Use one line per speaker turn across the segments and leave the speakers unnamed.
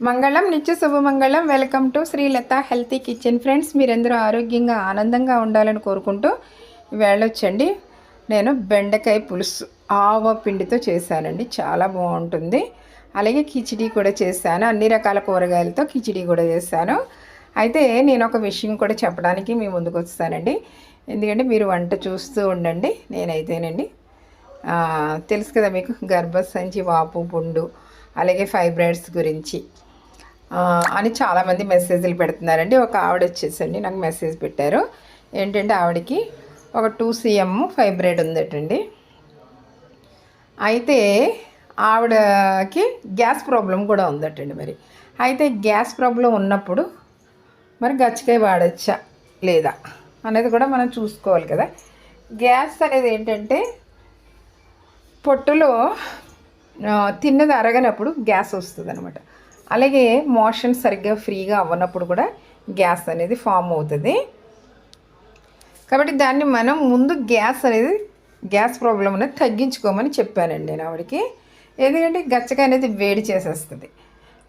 మంగళం నిత్య శుభమంగళం welcome to Srilatha healthy kitchen friends. మీరందరూ ఆరోగ్యంగా ఆనందంగా ఉండాలని కోరుకుంటూ వెళ్ళొచ్చండి. నేను బెండకాయ పులుసు ఆవ పిండితో చేశానండి. చాలా బాగుంటుంది. అలాగే కిచిడి కూడా చేశాను. అన్ని రకాల కూరగాయలతో కిచిడి కూడా చేశాను. అయితే నేను ఒక విషయం కూడా చెప్పడానికి మీ ముందుకు వస్తానండి. ఎందుకంటే మీరు వంట చూస్తూ ఉండండి. నేనైతేనండి. తెలుసు కదా మీకు గర్భసంచి వాపు పుండు అలాగే ఫైబ్రాయిడ్స్ గురించి. అని చాలామంది మెసేజ్లు పెడుతున్నారండి. ఒక ఆవిడ వచ్చేసండి నాకు మెసేజ్ పెట్టారు. ఏంటంటే ఆవిడకి ఒక టూ సీఎం ఫైబ్రాయిడ్ ఉందటండి. అయితే ఆవిడకి గ్యాస్ ప్రాబ్లం కూడా ఉందటండి మరి. అయితే గ్యాస్ ప్రాబ్లం ఉన్నప్పుడు మరి గచ్చికాయ వాడచ్చా లేదా అనేది కూడా మనం చూసుకోవాలి కదా. గ్యాస్ అనేది ఏంటంటే పొట్టులో తిన్నది అరగనప్పుడు గ్యాస్ వస్తుంది అనమాట అలాగే మోషన్ సరిగ్గా ఫ్రీగా అవ్వనప్పుడు కూడా గ్యాస్ అనేది ఫామ్ అవుతుంది. కాబట్టి దాన్ని మనం ముందు గ్యాస్ అనేది గ్యాస్ ప్రాబ్లం అనేది తగ్గించుకోమని చెప్పానండి నేను ఆవిడకి. ఎందుకంటే గచ్చకాయ అనేది వేడి చేసేస్తుంది.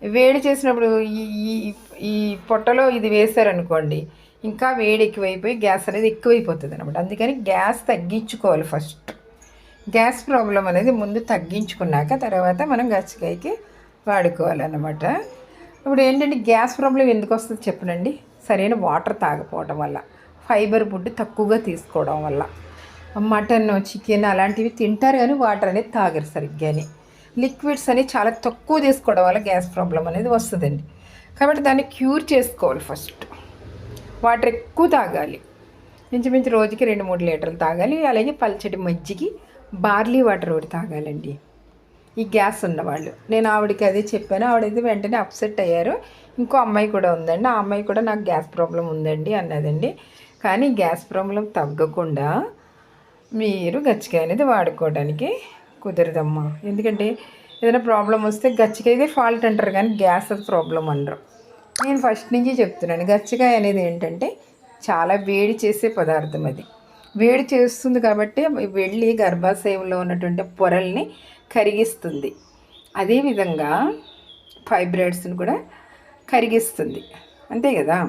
వేడి చేసినప్పుడు ఈ ఈ- ఈ పొట్టలో ఇది వేశారనుకోండి ఇంకా వేడి ఎక్కువైపోయి గ్యాస్ అనేది ఎక్కువైపోతుంది అనమాట. అందుకని గ్యాస్ తగ్గించుకోవాలి ఫస్ట్. గ్యాస్ ప్రాబ్లం అనేది ముందు తగ్గించుకున్నాక తర్వాత మనం గచ్చకాయకి వాడుకోవాలన్నమాట ఇప్పుడు ఏంటంటే గ్యాస్ ప్రాబ్లం ఎందుకు వస్తుంది చెప్పనండి. సరైన వాటర్ తాగపోవడం వల్ల ఫైబర్ ఫుడ్ తక్కువగా తీసుకోవడం వల్ల. మటన్ చికెన్ అలాంటివి తింటారు కానీ వాటర్ అనేది తాగరు సరిగ్గాని. లిక్విడ్స్ అనేవి చాలా తక్కువ తీసుకోవడం వల్ల గ్యాస్ ప్రాబ్లం అనేది వస్తుందండి. కాబట్టి దాన్ని క్యూర్ చేసుకోవాలి ఫస్ట్. వాటర్ ఎక్కువ తాగాలి. ఇంచుమించు రోజుకి రెండు మూడు లీటర్లు తాగాలి. అలాగే పల్చటి మజ్జిగి బార్లీ వాటర్ ఒకటి తాగాలండి. ఈ గ్యాస్ ఉన్నవాళ్ళు. నేను ఆవిడకి అదే చెప్పాను. ఆవిడైతే వెంటనే అప్సెట్ అయ్యారు. ఇంకో అమ్మాయి కూడా ఉందండి. ఆ అమ్మాయి కూడా నాకు గ్యాస్ ప్రాబ్లం ఉందండి అన్నదండి. కానీ గ్యాస్ ప్రాబ్లం తగ్గకుండా మీరు గచ్చికాయ అనేది వాడుకోవడానికి కుదరదమ్మా. ఎందుకంటే ఏదైనా ప్రాబ్లం వస్తే గచ్చికాయదే ఫాల్ట్ అంటారు కానీ గ్యాస్ అది ప్రాబ్లం అనరు. నేను ఫస్ట్ నుంచి చెప్తున్నాను. గచ్చికాయ అనేది ఏంటంటే చాలా వేడి చేసే పదార్థం అది. వేడి చేస్తుంది కాబట్టి వెళ్ళి గర్భాశయంలో ఉన్నటువంటి పొరల్ని కరిగిస్తుంది. అదేవిధంగా ఫైబ్రాయిడ్స్ని కూడా కరిగిస్తుంది. అంతే కదా?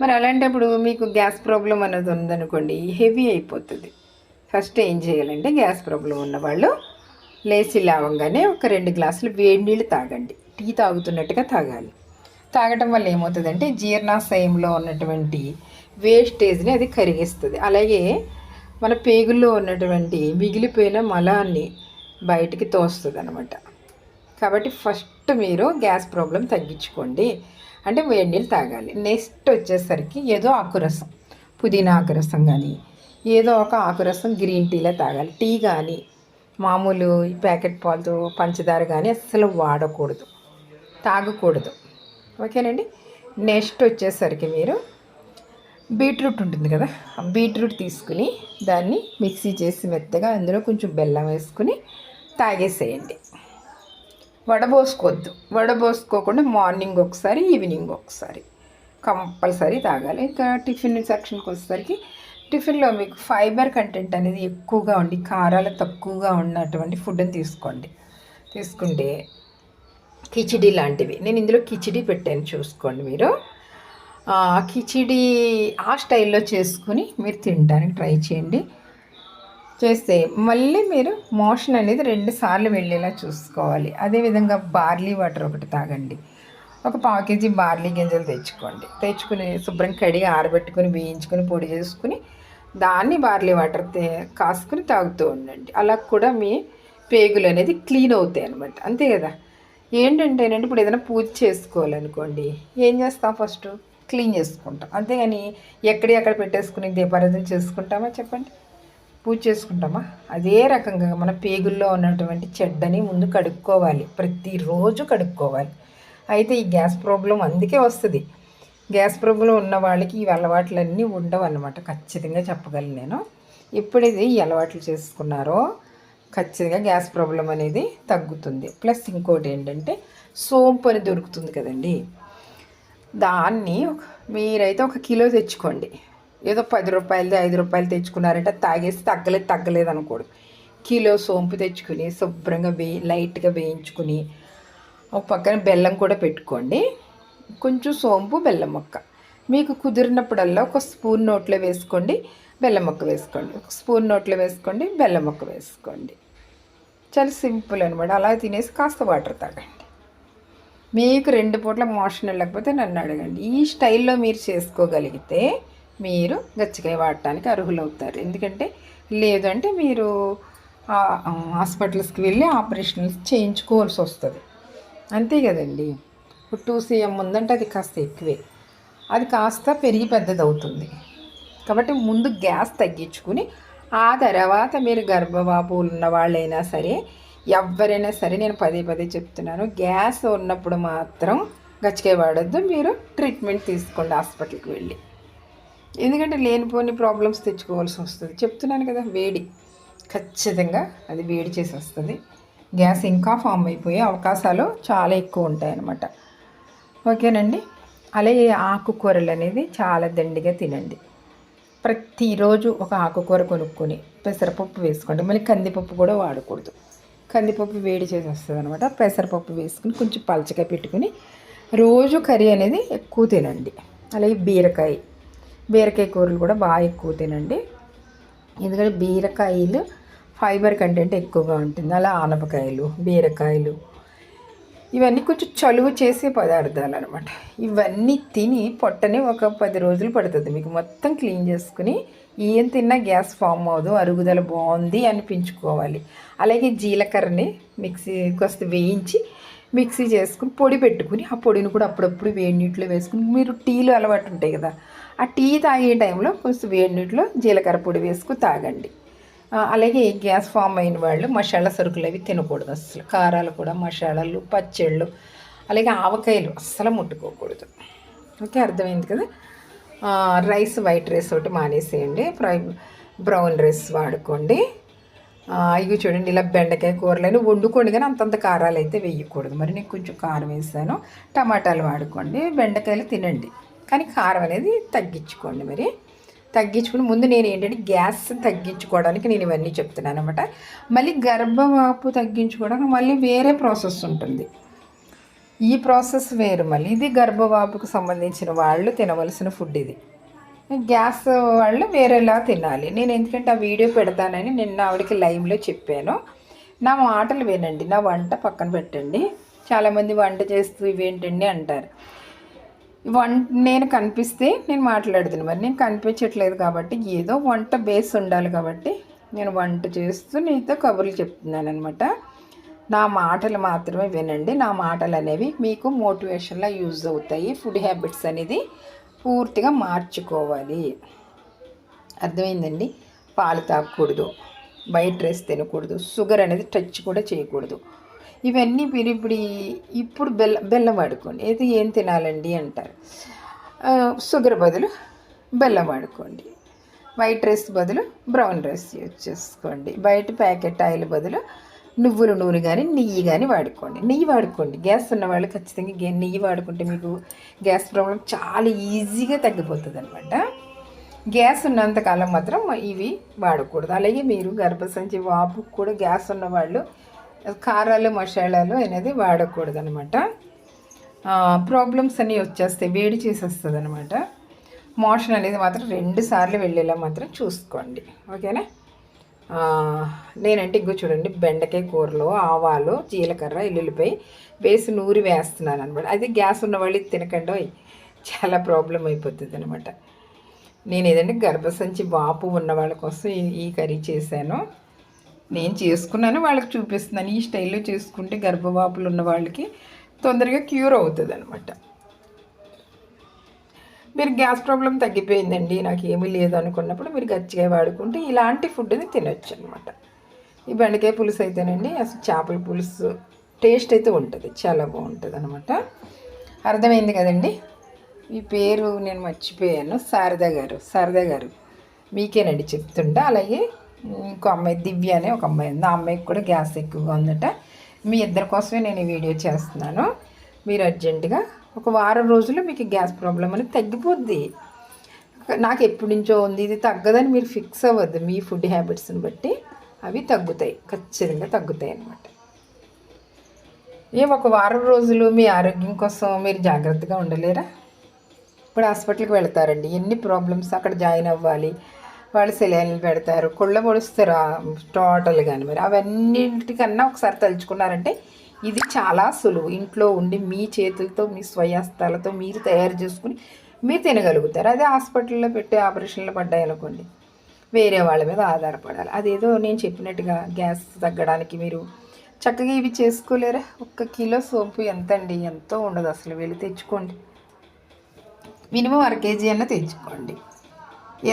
మరి అలాంటప్పుడు మీకు గ్యాస్ ప్రాబ్లం అనేది ఉందనుకోండి హెవీ అయిపోతుంది. ఫస్ట్ ఏం చేయాలంటే గ్యాస్ ప్రాబ్లం ఉన్నవాళ్ళు లేచి లేవగానే ఒక రెండు గ్లాసులు వేడి నీళ్ళు తాగండి. టీ తాగుతున్నట్టుగా తాగాలి. తాగటం వల్ల ఏమవుతుందంటే జీర్ణాశయంలో ఉన్నటువంటి వేస్టేజ్ని అది కరిగిస్తుంది. అలాగే మన పేగుల్లో ఉన్నటువంటి మిగిలిపోయిన మలాన్ని బయటికి తోస్తుంది అనమాట కాబట్టి ఫస్ట్ మీరు గ్యాస్ ప్రాబ్లం తగ్గించుకోండి. అంటే వేడి నీళ్ళు తాగాలి. నెక్స్ట్ వచ్చేసరికి ఏదో ఆకురసం పుదీనా ఆకురసం కానీ ఏదో ఒక ఆకురసం గ్రీన్ టీలో తాగాలి. టీ కానీ మామూలు ఈ ప్యాకెట్ పాలతో పంచదార కానీ అస్సలు వాడకూడదు. తాగకూడదు. ఓకేనండి? నెక్స్ట్ వచ్చేసరికి మీరు బీట్రూట్ ఉంటుంది కదా ఆ బీట్రూట్ తీసుకుని దాన్ని మిక్సీ చేసి మెత్తగా అందులో కొంచెం బెల్లం వేసుకుని తాగేసేయండి. వడబోసుకోవద్దు. వడబోసుకోకుండా మార్నింగ్ ఒకసారి ఈవినింగ్ ఒకసారి కంపల్సరీ తాగాలి. ఇంకా టిఫిన్ సెక్షన్కి వచ్చేసరికి టిఫిన్లో మీకు ఫైబర్ కంటెంట్ అనేది ఎక్కువగా ఉండి కారాలు తక్కువగా ఉన్నటువంటి ఫుడ్ని తీసుకోండి. తీసుకుంటే కిచిడి లాంటివి. నేను ఇందులో కిచిడి పెట్టాను చూసుకోండి మీరు. కిచిడి ఆ స్టైల్లో చేసుకుని మీరు తినడానికి ట్రై చేయండి. చేస్తే మళ్ళీ మీరు మోషన్ అనేది రెండు సార్లు వెళ్ళేలా చూసుకోవాలి. అదేవిధంగా బార్లీ వాటర్ ఒకటి తాగండి. ఒక పావు కేజీ బార్లీ గింజలు తెచ్చుకోండి. తెచ్చుకుని శుభ్రం కడిగి ఆరబెట్టుకుని వేయించుకుని పొడి చేసుకుని దాన్ని బార్లీ వాటర్ కాసుకుని తాగుతూ ఉండండి. అలా కూడా మీ పేగులు అనేది క్లీన్ అవుతాయి అనమాట అంతే కదా? ఏంటంటే ఇప్పుడు ఏదైనా పూజ చేసుకోవాలనుకోండి ఏం చేస్తాం ఫస్ట్? క్లీన్ చేసుకుంటాం. అంతేగాని ఎక్కడి అక్కడ పెట్టేసుకుని దీపారాధన చేసుకుంటామా చెప్పండి? పూజ చేసుకుంటామా? అదే రకంగా మన పేగుల్లో ఉన్నటువంటి చెడ్డని ముందు కడుక్కోవాలి. ప్రతిరోజు కడుక్కోవాలి. అయితే ఈ గ్యాస్ ప్రాబ్లం అందుకే వస్తుంది. గ్యాస్ ప్రాబ్లం ఉన్న వాళ్ళకి ఈ అలవాట్లన్నీ ఉండవు అన్నమాట ఖచ్చితంగా చెప్పగలను నేను. ఎప్పుడైతే ఈ అలవాట్లు చేసుకున్నారో ఖచ్చితంగా గ్యాస్ ప్రాబ్లం అనేది తగ్గుతుంది. ప్లస్ ఇంకోటి ఏంటంటే సోంపు అని దొరుకుతుంది కదండి. దాన్ని ఒక- మీరైతే ఒక కిలో తెచ్చుకోండి. ఏదో పది రూపాయలది ఐదు రూపాయలు తెచ్చుకున్నారంటే తాగేసి తగ్గలేదు తగ్గలేదు అనుకోడు. కిలో సోంపు తెచ్చుకుని శుభ్రంగా వే లైట్గా వేయించుకుని ఒక పక్కన బెల్లం కూడా పెట్టుకోండి. కొంచెం సోంపు బెల్లం మొక్క. మీకు కుదిరినప్పుడల్లా ఒక స్పూన్ నోట్లో వేసుకోండి బెల్లం మొక్క వేసుకోండి. ఒక స్పూన్ నోట్లో వేసుకోండి బెల్లం మొక్క వేసుకోండి. చాలా సింపుల్ అనమాట అలా తినేసి కాస్త వాటర్ తాగండి. మీకు రెండు పూట్ల మోషన్ వెళ్ళకపోతే నన్ను అడగండి. ఈ స్టైల్లో మీరు చేసుకోగలిగితే మీరు గచ్చికాయ వాడటానికి అర్హులవుతారు. ఎందుకంటే లేదంటే మీరు హాస్పిటల్స్కి వెళ్ళి ఆపరేషన్స్ చేయించుకోవాల్సి వస్తుంది. అంతే కదండి. ఇప్పుడు టూ సీఎం ఉందంటే అది కాస్త ఎక్కువే. అది కాస్త పెరిగి పెద్దది అవుతుంది కాబట్టి ముందు గ్యాస్ తగ్గించుకుని ఆ తర్వాత మీరు గర్భవాపు ఉన్న వాళ్ళైనా సరే ఎవరైనా సరే నేను పదే పదే చెప్తున్నాను. గ్యాస్ ఉన్నప్పుడు మాత్రం గచ్చికాయ వాడద్దు. మీరు ట్రీట్మెంట్ తీసుకోండి హాస్పిటల్కి వెళ్ళి. ఎందుకంటే లేనిపోని ప్రాబ్లమ్స్ తెచ్చుకోవాల్సి వస్తుంది. చెప్తున్నాను కదా వేడి. ఖచ్చితంగా అది వేడి చేసి వస్తుంది. గ్యాస్ ఇంకా ఫామ్ అయిపోయే అవకాశాలు చాలా ఎక్కువ ఉంటాయన్నమాట. ఓకేనండి? అలాగే ఆకుకూరలు అనేది చాలా దండిగా తినండి. ప్రతిరోజు ఒక ఆకుకూర కొనుక్కొని పెసరపప్పు వేసుకోండి. మళ్ళీ కందిపప్పు కూడా వాడకూడదు. కందిపప్పు వేడి చేసి వస్తుంది అనమాట పెసరపప్పు వేసుకుని కొంచెం పలచగా పెట్టుకుని రోజు కర్రీ అనేది ఎక్కువ తినండి. అలాగే బీరకాయ బీరకాయ కూరలు కూడా బాగా ఎక్కువ తినండి. ఎందుకంటే బీరకాయలు ఫైబర్ కంటెంట్ ఎక్కువగా ఉంటుంది. అలా ఆనపకాయలు బీరకాయలు ఇవన్నీ కొంచెం చలువ చేసే పదార్థాలు అనమాట ఇవన్నీ తిని పొట్టని ఒక పది రోజులు పడుతుంది. మీకు మొత్తం క్లీన్ చేసుకుని ఏం తిన్నా గ్యాస్ ఫామ్ అవ్వదు అరుగుదల బాగుంది అనిపించుకోవాలి. అలాగే జీలకర్రని మిక్సీ కాస్త వేయించి మిక్సీ చేసుకుని పొడి పెట్టుకుని ఆ పొడిని కూడా అప్పుడప్పుడు వేడి నీటిలో వేసుకుని మీరు టీలు అలవాటు ఉంటాయి కదా ఆ టీ తాగే టైంలో కొంచెం వేడి నీటిలో జీలకర్ర పొడి వేసుకుని తాగండి. అలాగే గ్యాస్ ఫామ్ అయిన వాళ్ళు మసాలా సరుకులు అవి తినకూడదు అసలు కారాలు కూడా మసాలాలు పచ్చళ్ళు అలాగే ఆవకాయలు అస్సలు ముట్టుకోకూడదు. ఓకే అర్థమైంది కదా? రైస్ వైట్ రైస్ ఒకటి మానేసేయండి. ఫ్రై బ్రౌన్ రైస్ వాడుకోండి. ఇవి చూడండి ఇలా బెండకాయ కూరలని వండుకోండి కానీ అంతంత కారాలు అయితే వేయకూడదు. మరి నేను కొంచెం కారం వేసాను. టమాటాలు వాడుకోండి. బెండకాయలు తినండి. కానీ కారం అనేది తగ్గించుకోండి మరి. తగ్గించుకుని ముందు నేను ఏంటంటే గ్యాస్ తగ్గించుకోవడానికి నేను ఇవన్నీ చెప్తున్నాను అనమాట మళ్ళీ గర్భవాపు తగ్గించుకోవడానికి మళ్ళీ వేరే ప్రాసెస్ ఉంటుంది. ఈ ప్రాసెస్ వేరు మళ్ళీ. ఇది గర్భవాపుకు సంబంధించిన వాళ్ళు తినవలసిన ఫుడ్ ఇది. గ్యాస్ వాళ్ళు వేరేలా తినాలి. నేను ఎందుకంటే ఆ వీడియో పెడతానని నిన్న ఆవిడకి లైవ్లో చెప్పాను. నా మాటలు వినండి. నా వంట పక్కన పెట్టండి. చాలామంది వంట చేస్తూ ఇవేంటండి అంటారు. వంట నేను కనిపిస్తే నేను మాట్లాడుతున్నాను మరి నేను కనిపించట్లేదు కాబట్టి ఏదో వంట బేస్ ఉండాలి కాబట్టి నేను వంట చేస్తూ నీతో కబుర్లు చెప్తున్నాను అనమాట నా మాటలు మాత్రమే వినండి. నా మాటలు అనేవి మీకు మోటివేషన్లా యూజ్ అవుతాయి. ఫుడ్ హ్యాబిట్స్ అనేది పూర్తిగా మార్చుకోవాలి. అర్థమైందండి? పాలు తాగకూడదు. వైట్ రైస్ తినకూడదు. షుగర్ అనేది టచ్ కూడా చేయకూడదు. ఇవన్నీ మీరు ఇప్పుడు ఇప్పుడు బెల్లం బెల్లం వాడుకోండి. ఏది ఏం తినాలండి అంటారు. షుగర్ బదులు బెల్లం వాడుకోండి. వైట్ రైస్ బదులు బ్రౌన్ రైస్ యూజ్ చేసుకోండి. బయట ప్యాకెట్ ఆయిల్ బదులు నువ్వుల నూనె కానీ నెయ్యి కానీ వాడుకోండి. నెయ్యి వాడుకోండి. గ్యాస్ ఉన్న వాళ్ళు ఖచ్చితంగా నెయ్యి వాడుకుంటే మీకు గ్యాస్ ప్రాబ్లం చాలా ఈజీగా తగ్గిపోతుంది అనమాట గ్యాస్ ఉన్నంతకాలం మాత్రం ఇవి వాడకూడదు. అలాగే మీరు గర్భసంచి వాపు కూడా గ్యాస్ ఉన్నవాళ్ళు కారాలు మసాలాలు అనేది వాడకూడదు అనమాట ప్రాబ్లమ్స్ అన్నీ వచ్చేస్తాయి వేడి చేసేస్తుంది అనమాట మోషన్ అనేది మాత్రం రెండు సార్లు వెళ్ళేలా మాత్రం చూసుకోండి ఓకేనా? నేనంటే ఇంకో చూడండి బెండకాయ కూరలో ఆవాలు జీలకర్ర ఎల్లుల్లిపై వేసి నూరి వేస్తున్నాను అనమాట అది గ్యాస్ ఉన్న వాళ్ళు తినకండి చాలా ప్రాబ్లం అయిపోతుంది అనమాట నేను ఏదంటే గర్భసంచి వాపు ఉన్న వాళ్ళ కోసం ఈ కర్రీ చేశాను. నేను చేసుకున్నాను వాళ్ళకి చూపిస్తున్నాను. ఈ స్టైల్లో చేసుకుంటే గర్భవాపులు ఉన్న వాళ్ళకి తొందరగా క్యూర్ అవుతుంది అనమాట మీరు గ్యాస్ ప్రాబ్లం తగ్గిపోయిందండి నాకు ఏమీ లేదు అనుకున్నప్పుడు మీరు గచ్చిగా వాడుకుంటే ఇలాంటి ఫుడ్ని తినొచ్చు అనమాట ఈ బెండకాయ పులుసు అయితేనండి అసలు చేపల పులుసు టేస్ట్ అయితే ఉంటుంది చాలా బాగుంటుంది అనమాట అర్థమైంది కదండి? ఈ పేరు నేను మర్చిపోయాను శారదా గారు శారదా గారు మీకేనండి చెప్తుంటా అలాగే ఇంకో అమ్మాయి దివ్య అనే ఒక అమ్మాయి ఉంది. ఆ అమ్మాయికి కూడా గ్యాస్ ఎక్కువగా ఉందట. మీ ఇద్దరి కోసమే నేను ఈ వీడియో చేస్తున్నాను. మీరు అర్జెంటుగా ఒక వారం రోజులు మీకు గ్యాస్ ప్రాబ్లం అనేది తగ్గిపోద్ది. నాకు ఎప్పటి నుంచో ఉంది. ఇది తగ్గదని మీరు ఫిక్స్ అవ్వద్దు. మీ ఫుడ్ హ్యాబిట్స్ని బట్టి అవి తగ్గుతాయి. ఖచ్చితంగా తగ్గుతాయి అన్నమాట. ఏ ఒక వారం రోజులు మీ ఆరోగ్యం కోసం మీరు జాగ్రత్తగా ఉండలేరా? ఇప్పుడు హాస్పిటల్కి వెళ్తారండి. ఎన్ని ప్రాబ్లమ్స్ అక్కడ జాయిన్ అవ్వాలి? వాళ్ళు సెలైన్లు పెడతారు కుళ్ళ పొడుస్తారు టోటల్ కానీ మరి. అవన్నింటికన్నా ఒకసారి తలుచుకున్నారంటే ఇది చాలా సులువు. ఇంట్లో ఉండి మీ చేతులతో మీ స్వయాస్తాలతో మీరు తయారు చేసుకుని మీరు తినగలుగుతారు. అదే హాస్పిటల్లో పెట్టి ఆపరేషన్లు పడ్డాయనుకోండి వేరే వాళ్ళ మీద ఆధారపడాలి. అదేదో నేను చెప్పినట్టుగా గ్యాస్ తగ్గడానికి మీరు చక్కగా ఇవి చేసుకోలేరా? ఒక్క కిలో సోంపు ఎంత అండి ఎంతో ఉండదు అసలు. వెళ్ళి తెచ్చుకోండి. మినిమం అర కేజీ అన్న తెచ్చుకోండి.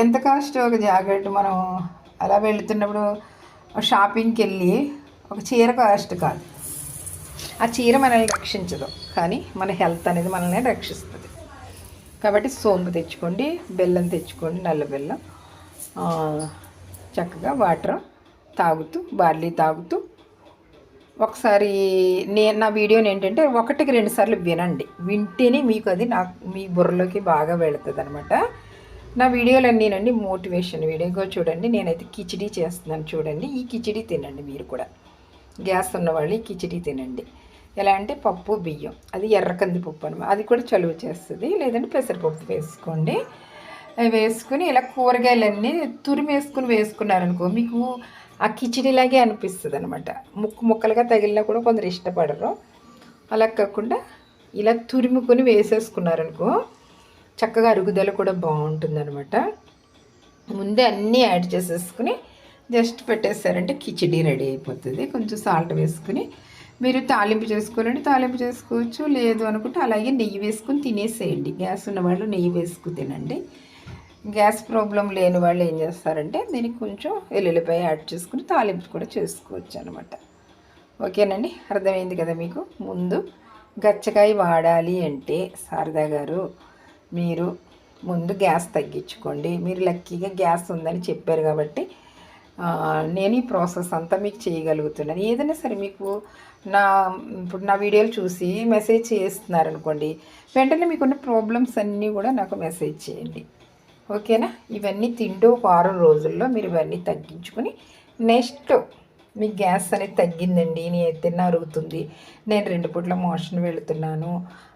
ఎంత కాస్ట్ ఒక జాకెట్ మనం అలా వెళుతున్నప్పుడు షాపింగ్కి వెళ్ళి ఒక చీర కాస్ట్ కాదు. ఆ చీర మనల్ని రక్షించదు. కానీ మన హెల్త్ అనేది మనల్ని రక్షిస్తుంది. కాబట్టి సోంపు తెచ్చుకోండి బెల్లం తెచ్చుకోండి నల్ల బెల్లం చక్కగా వాటర్ తాగుతూ బార్లీ తాగుతూ. ఒకసారి నేను నా వీడియోని ఏంటంటే ఒకటికి రెండు సార్లు వినండి. వింటేనే మీకు అది నాకు మీ బుర్రలోకి బాగా వెళుతుంది అనమాట నా వీడియోలన్నీనండి మోటివేషన్ వీడియోగా చూడండి. నేనైతే కిచిడీ చేస్తున్నాను చూడండి. ఈ కిచిడీ తినండి మీరు కూడా. గ్యాస్ ఉన్నవాళ్ళు ఈ కిచిడీ తినండి. ఎలా అంటే పప్పు బియ్యం. అది ఎర్ర కందిపప్పు అనమాట అది కూడా చలువ చేస్తుంది. లేదంటే పెసరపప్పు వేసుకోండి. వేసుకుని ఇలా కూరగాయలన్నీ తురిమి వేసుకుని వేసుకున్నారనుకో మీకు ఆ కిచిడిలాగే అనిపిస్తుంది అనమాట ముక్కు ముక్కలుగా తగిలినా కూడా కొందరు ఇష్టపడరు. అలా కాకుండా ఇలా తురుముకొని వేసేసుకున్నారనుకో చక్కగా అరుగుదల కూడా బాగుంటుందనమాట ముందే అన్నీ యాడ్ చేసేసుకుని జస్ట్ పెట్టేస్తారంటే కిచిడీ రెడీ అయిపోతుంది. కొంచెం సాల్ట్ వేసుకుని మీరు తాలింపు చేసుకోవాలంటే తాలింపు చేసుకోవచ్చు లేదు అనుకుంటే అలాగే నెయ్యి వేసుకుని తినేసేయండి. గ్యాస్ ఉన్న వాళ్ళు నెయ్యి వేసుకుని తినండి. గ్యాస్ ప్రాబ్లం లేని వాళ్ళు ఏం చేస్తారంటే దీనికి కొంచెం ఎల్లుల్లిపాయ యాడ్ చేసుకుని తాలింపు కూడా చేసుకోవచ్చు అనమాట ఓకేనండి? అర్థమైంది కదా మీకు? ముందు గచ్చకాయ వాడాలి అంటే శారదా గారు మీరు ముందు గ్యాస్ తగ్గించుకోండి. మీరు లక్కీగా గ్యాస్ ఉందని చెప్పారు కాబట్టి నేను ఈ ప్రాసెస్ అంతా మీకు చేయగలుగుతున్నాను. ఏదైనా సరే మీకు నా ఇప్పుడు నా వీడియోలు చూసి మెసేజ్ చేస్తున్నారనుకోండి వెంటనే మీకున్న ప్రాబ్లమ్స్ అన్నీ కూడా నాకు మెసేజ్ చేయండి. ఓకేనా? ఇవన్నీ తింటూ ఒక వారం రోజుల్లో మీరు ఇవన్నీ తగ్గించుకొని నెక్స్ట్ మీ గ్యాస్ అనేది తగ్గిందండి నేను తిన్న అరుగుతుంది. నేను రెండు పూట్ల మోషన్ వెళుతున్నాను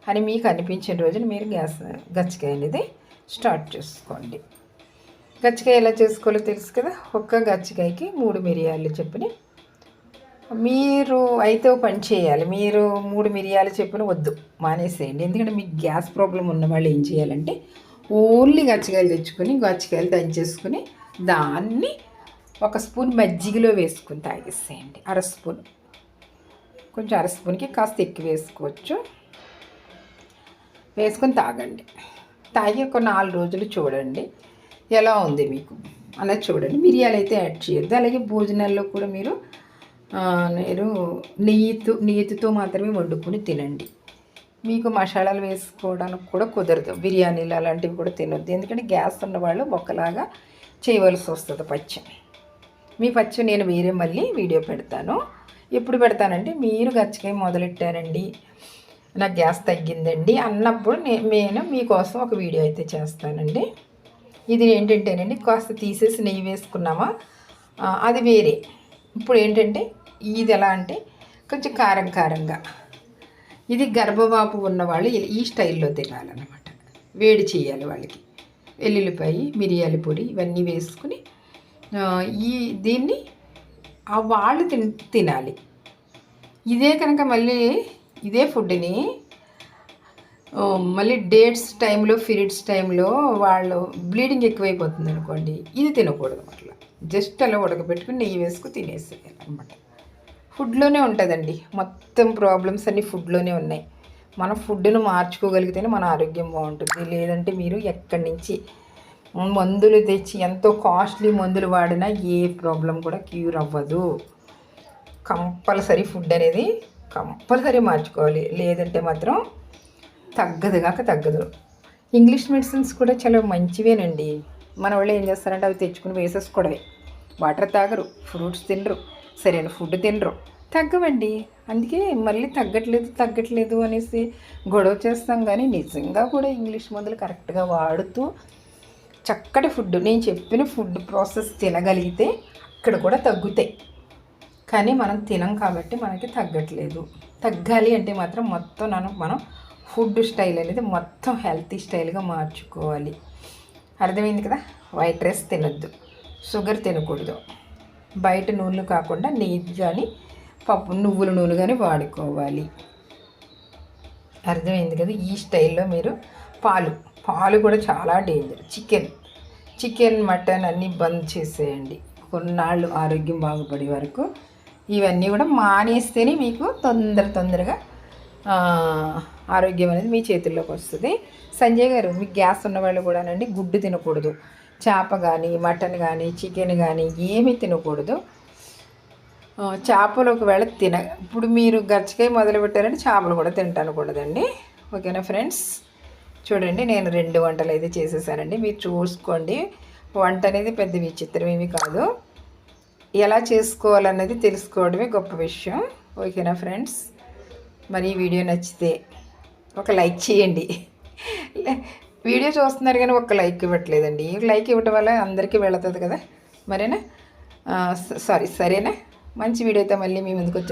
అని మీకు అనిపించిన రోజున మీరు గ్యాస్ గచ్చికాయ అనేది స్టార్ట్ చేసుకోండి. గచ్చికాయ ఎలా చేసుకోవాలో తెలుసు కదా? ఒక్క గచ్చికాయకి మూడు మిరియాలు చెప్పిన. మీరు అయితే పని చేయాలి. మీరు మూడు మిరియాలు చెప్పిన వద్దు మానేసేయండి. ఎందుకంటే మీకు గ్యాస్ ప్రాబ్లం ఉన్న వాళ్ళు ఏం చేయాలంటే ఓన్లీ గచ్చికాయలు తెచ్చుకొని గచ్చికాయలు దంచేసుకుని దాన్ని ఒక స్పూన్ మజ్జిగలో వేసుకుని తాగేసేయండి. అర స్పూన్. కొంచెం అర స్పూన్కి కాస్త ఎక్కువ వేసుకోవచ్చు. వేసుకొని తాగండి. తాగి ఒక నాలుగు రోజులు చూడండి. ఎలా ఉంది మీకు? అలా చూడండి. మిరియాలు అయితే యాడ్ చేయొద్దు. అలాగే భోజనాల్లో కూడా మీరు మీరు నెయ్యితో నెయ్యితో మాత్రమే వండుకొని తినండి. మీకు మసాలాలు వేసుకోవడానికి కూడా కుదరదు. బిర్యానీలు అలాంటివి కూడా తినొద్దు. ఎందుకంటే గ్యాస్ ఉన్న వాళ్ళు చేయవలసి వస్తుంది పచ్చని మీ పచ్చం నేను వేరే మళ్ళీ వీడియో పెడతాను. ఎప్పుడు పెడతానంటే మీరు గచ్చకాయ మొదలెట్టారండి. నాకు గ్యాస్ తగ్గిందండి అన్నప్పుడు నేను మీకోసం ఒక వీడియో అయితే చేస్తానండి. ఇది ఏంటంటేనండి కాస్త తీసేసి నెయ్యి వేసుకున్నామా? అది వేరే. ఇప్పుడు ఏంటంటే ఇది ఎలా అంటే కొంచెం కారం కారంగా. ఇది గర్భవాపు ఉన్నవాళ్ళు ఈ స్టైల్లో తినాలన్నమాట. వేడి చేయాలి వాళ్ళకి. వెల్లుల్లిపాయ మిరియాల పొడి ఇవన్నీ వేసుకుని ఈ దీన్ని ఆ వాళ్ళు తిన తినాలి. ఇదే కనుక మళ్ళీ ఇదే ఫుడ్ని మళ్ళీ డేట్స్ టైంలో పీరియడ్స్ టైంలో వాళ్ళు బ్లీడింగ్ ఎక్కువైపోతుంది అనుకోండి ఇది తినకూడదు అట్లా. జస్ట్ అలా ఉడకబెట్టుకుని నెయ్యి వేసుకుని తినేసేయాలి అనమాట ఫుడ్లోనే ఉంటుందండి. మొత్తం ప్రాబ్లమ్స్ అన్నీ ఫుడ్లోనే ఉన్నాయి. మన ఫుడ్ను మార్చుకోగలిగితేనే మన ఆరోగ్యం బాగుంటుంది. లేదంటే మీరు ఎక్కడి నుంచి మందులు తెచ్చి ఎంతో కాస్ట్లీ మందులు వాడినా ఏ ప్రాబ్లం కూడా క్యూర్ అవ్వదు. కంపల్సరీ ఫుడ్ అనేది కంపల్సరీ మార్చుకోవాలి. లేదంటే మాత్రం తగ్గదు కాక తగ్గదు. ఇంగ్లీష్ మెడిసిన్స్ కూడా చాలా మంచివేనండి. మన వాళ్ళు ఏం చేస్తారంటే అవి తెచ్చుకుని వేసేసుకోవడమే. వాటర్ తాగరు ఫ్రూట్స్ తినరు సరైన ఫుడ్ తినరు. తగ్గవండి. అందుకే మళ్ళీ తగ్గట్లేదు తగ్గట్లేదు అనేసి గొడవ చేస్తాం. కానీ నిజంగా కూడా ఇంగ్లీష్ మందులు కరెక్ట్గా వాడుతూ చక్కటి ఫుడ్. నేను చెప్పిన ఫుడ్ ప్రాసెస్ తినగలిగితే అక్కడ కూడా తగ్గుతాయి. కానీ మనం తినం కాబట్టి మనకి తగ్గట్లేదు. తగ్గాలి అంటే మాత్రం మొత్తం మనం మనం ఫుడ్ స్టైల్ అనేది మొత్తం హెల్తీ స్టైల్గా మార్చుకోవాలి. అర్థమైంది కదా? వైట్ రైస్ తినొద్దు. షుగర్ తినకూడదు. బయట నూనెలు కాకుండా నెయ్యి కానీ పప్పు నువ్వుల నూనె కానీ వాడుకోవాలి. అర్థమైంది కదా? ఈ స్టైల్లో మీరు పాలు పాలు కూడా చాలా డేంజర్. చికెన్. చికెన్ మటన్ అన్నీ బంద్ చేసేయండి. కొన్నాళ్ళు ఆరోగ్యం బాగుపడే వరకు ఇవన్నీ కూడా మానేస్తేనే మీకు తొందర తొందరగా ఆరోగ్యం అనేది మీ చేతుల్లోకి వస్తుంది. సంజయ్ గారు మీకు గ్యాస్ ఉన్న వాళ్ళు కూడానండి గుడ్డు తినకూడదు. చేప కానీ మటన్ కానీ చికెన్ కానీ ఏమీ తినకూడదు. చేపలు ఒకవేళ తిన ఇప్పుడు మీరు గచ్చకాయ మొదలు పెట్టారంటే చేపలు కూడా తింటానకూడదండి ఓకేనా ఫ్రెండ్స్? చూడండి నేను రెండు వంటలు అయితే చేసేసానండి. మీరు చూసుకోండి. వంట అనేది పెద్ద విచిత్రం ఏమీ కాదు. ఎలా చేసుకోవాలన్నది తెలుసుకోవడమే గొప్ప విషయం. ఓకేనా ఫ్రెండ్స్? మరి ఈ వీడియో నచ్చితే ఒక లైక్ చేయండి. లే- వీడియో చూస్తున్నారు కానీ ఒక లైక్ ఇవ్వట్లేదండి. లైక్ ఇవ్వటం వల్ల అందరికీ వెళుతుంది కదా. మరేనా? సారీ సరేనా? మంచి వీడియోతో మళ్ళీ మీ ముందుకు వచ్చా